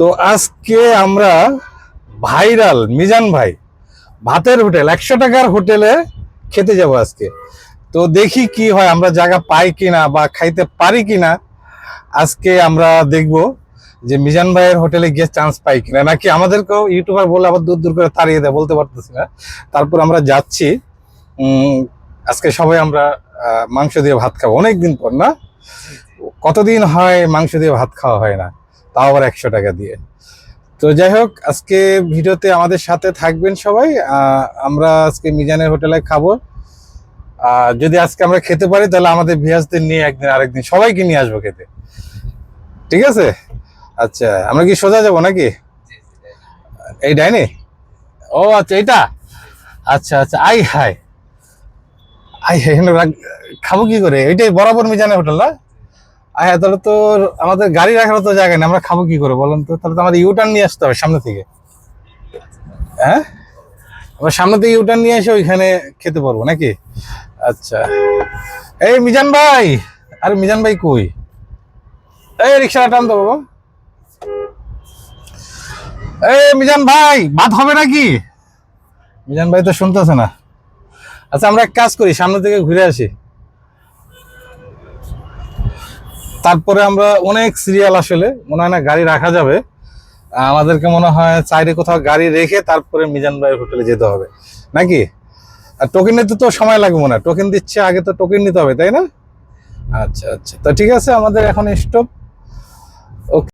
তো আজকে আমরা ভাইরাল, মিজান ভাই, ভাতের হোটেল, একশো টাকার হোটেলে খেতে যাব আজকে। তো দেখি কি হয়, আমরা জায়গা পাই কিনা বা খাইতে পারি কিনা, আজকে আমরা দেখব যে মিজান ভাইয়ের হোটেলে গিয়ে চান্স পাই কিনা। নাকি আমাদেরকেও ইউটিউবার বলে আবার দূর দূর করে তাড়িয়ে দেয়, বলতে পারতেছি না। তারপর আমরা যাচ্ছি আজকে সবাই আমরা মাংস দিয়ে ভাত খাব। অনেকদিন পর না? কতদিন হয় মাংস দিয়ে ভাত খাওয়া হয় না? তাও আবার একশো টাকা দিয়ে। তো যাই হোক, আজকে ভিডিওতে আমাদের সাথে থাকবেন সবাই। আমরা আজকে মিজানের হোটেলে খাব। যদি আজকে আমরা খেতে পারি, তাহলে আমাদের ভিয়াসদের নিয়ে একদিন আরেকদিন সবাইকে নিয়ে আসব খেতে। ঠিক আছে? আচ্ছা আমরা কি সোজা যাব নাকি? এই ডাইনি? ও আচ্ছা এটা আচ্ছা আচ্ছা আই হাই আই হাই খাব কি করে? এটাই বরাবর মিজানের হোটেল না? আয় হ্যাঁ তাহলে তো আমাদের গাড়ি রাখার তো জায়গা নেই, আমরা খাব কি করে বলেন তো? তাহলে তো আমাদের ইউটার্ন নিয়ে আসতে হবে সামনে থেকে। হ্যাঁ? আমরা সামনে থেকে ইউটার্ন নিয়ে এসে ওইখানে খেতে পারব নাকি? আচ্ছা। এই মিজান ভাই, আরে মিজান ভাই কই? এই রিক্সা টান তো বাবা। এই মিজান ভাই ভাত হবে নাকি? মিজান ভাই তো শুনতেছে না। আচ্ছা আমরা এক কাজ করি, সামনে থেকে ঘুরে আসি। তারপরে আমরা অনেক সিরিয়াল আসলে, মনে হয় না গাড়ি রাখা যাবে। আমাদেরকে মনে হয় চাইরে কোথাও গাড়ি রেখে তারপরে মিজান ভাইয়ের হোটেলে যেতে হবে। নাকি? আর টোকেন নিতে তো সময় লাগবে না। টোকেন দিচ্ছে, আগে তো টোকেন নিতে হবে, তাই না? আচ্ছা আচ্ছা। তো ঠিক আছে, আমাদের এখন স্টপ